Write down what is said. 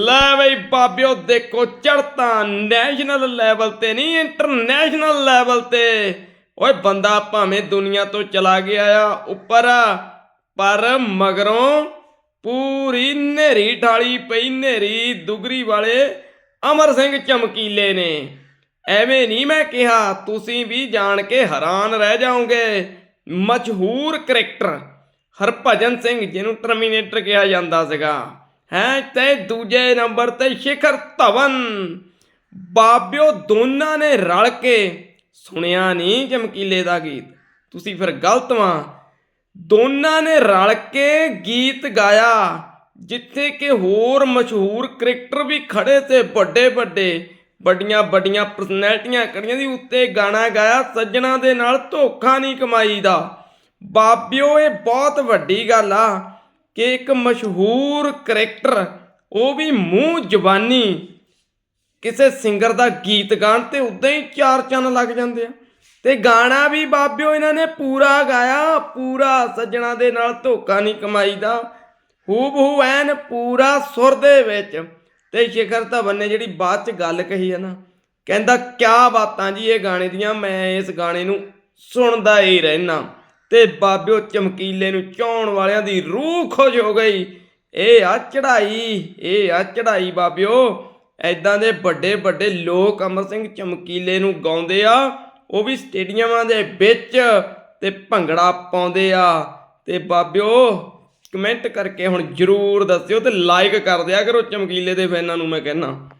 ਲੈ ਬਈ ਬਾਬਿਓ, ਦੇਖੋ ਚੜਤਾ ਨੈਸ਼ਨਲ ਲੈਵਲ ਤੇ ਨਹੀਂ ਇੰਟਰਨੈਸ਼ਨਲ ਲੈਵਲ ਤੇ। ਓਏ ਬੰਦਾ ਭਾਵੇਂ ਦੁਨੀਆ ਤੋਂ ਚਲਾ ਗਿਆ ਆ ਉੱਪਰ, ਪਰ ਮਗਰੋਂ ਪੂਰੀ ਨੇਰੀ ਢਾਲੀ ਪਈ ਨੇਰੀ ਦੁਗਰੀ ਵਾਲੇ ਅਮਰ ਸਿੰਘ ਚਮਕੀਲੇ ਨੇ। ਐਵੇਂ ਨਹੀਂ ਮੈਂ ਕਿਹਾ, ਤੁਸੀਂ ਵੀ ਜਾਣ ਕੇ ਹੈਰਾਨ ਰਹਿ ਜਾਓਗੇ। ਮਸ਼ਹੂਰ ਕਰੈਕਟਰ ਹਰਭਜਨ ਸਿੰਘ, ਜਿਹਨੂੰ ਟਰਮੀਨੇਟਰ ਕਿਹਾ ਜਾਂਦਾ ਸੀਗਾ। ਹੈ? ਤੇ ਦੂਜੇ ਨੰਬਰ ਤੇ ਸ਼ਿਖਰ ਧਵਨ। ਬਾਬਿਓ ਦੋਨਾਂ ਨੇ ਰਲ ਕੇ ਸੁਣਿਆ ਨਹੀਂ ਚਮਕੀਲੇ ਦਾ ਗੀਤ। ਤੁਸੀਂ ਫਿਰ ਗਲਤ ਵਾਂ। ਦੋਨਾਂ ਨੇ ਰਲ ਕੇ ਗੀਤ ਗਾਇਆ, ਜਿੱਥੇ ਕਿ ਹੋਰ ਮਸ਼ਹੂਰ ਕ੍ਰਿਕਟਰ ਵੀ ਖੜੇ ਤੇ ਵੱਡੇ ਵੱਡੇ, ਵੱਡੀਆਂ ਵੱਡੀਆਂ ਪਰਸਨੈਲਿਟੀਆਂ ਖੜੀਆਂ ਦੀ ਉੱਤੇ ਗਾਣਾ ਗਾਇਆ, ਸੱਜਣਾ ਦੇ ਨਾਲ ਧੋਖਾ ਨਹੀਂ ਕਮਾਈ ਦਾ ਬਾਬਿਓ, ਇਹ ਬਹੁਤ ਵੱਡੀ ਗੱਲ ਆ। ਕਿ ਇੱਕ ਮਸ਼ਹੂਰ ਕਰੈਕਟਰ, ਉਹ ਵੀ ਮੂੰਹ ਜ਼ਬਾਨੀ ਕਿਸੇ ਸਿੰਗਰ ਦਾ ਗੀਤ ਗਾਣ ਤੇ ਉਦਾਂ ਹੀ ਚਾਰ ਚੰਨ ਲੱਗ ਜਾਂਦੇ ਆ। ਤੇ ਗਾਣਾ ਵੀ ਬਾਬਿਓ ਇਹਨਾਂ ਨੇ ਪੂਰਾ ਗਾਇਆ, ਪੂਰਾ ਸੱਜਣਾ ਦੇ ਨਾਲ ਧੋਖਾ ਨਹੀਂ ਕਮਾਈਦਾ। ਹੂਬ ਹੂ ਐਨ ਪੂਰਾ ਸੁਰ ਦੇ ਵਿੱਚ। ਤੇ ਸ਼ਿਖਰ ਧਵਨ ਨੇ ਜਿਹੜੀ ਬਾਅਦ ਚ ਗੱਲ ਕਹੀ ਹੈ ਨਾ, ਕਹਿੰਦਾ, ਕਿਆ ਬਾਤਾਂ ਜੀ ਇਹ ਗਾਣੇ ਦੀਆਂ, ਮੈਂ ਇਸ ਗਾਣੇ ਨੂੰ ਸੁਣਦਾ ਹੀ ਰਹਿਣਾ ਤੇ ਬਾਬਿਓ ਚਮਕੀਲੇ ਨੂੰ ਚਾਉਣ ਵਾਲਿਆਂ ਦੀ ਰੂਹ ਖੁਸ਼ ਹੋ ਗਈ। ਇਹ ਆ ਚੜਾਈ ਇਹ ਆ ਚੜਾਈ ਬਾਬਿਓ। ਐਦਾਂ ਦੇ ਵੱਡੇ ਵੱਡੇ ਲੋਕ ਅਮਰ ਸਿੰਘ ਚਮਕੀਲੇ ਨੂੰ ਗਾਉਂਦੇ ਆ, ਉਹ ਵੀ ਸਟੇਡੀਅਮਾਂ ਦੇ ਵਿੱਚ ਤੇ ਭੰਗੜਾ ਪਾਉਂਦੇ ਆ। ਤੇ ਬਾਬਿਓ, ਕਮੈਂਟ ਕਰਕੇ ਹੁਣ ਜਰੂਰ ਦੱਸਿਓ ਤੇ ਲਾਈਕ ਕਰ ਦਿਆ ਕਰੋ ਚਮਕੀਲੇ ਦੇ ਫੈਨਾਂ ਨੂੰ ਮੈਂ ਕਹਿੰਨਾ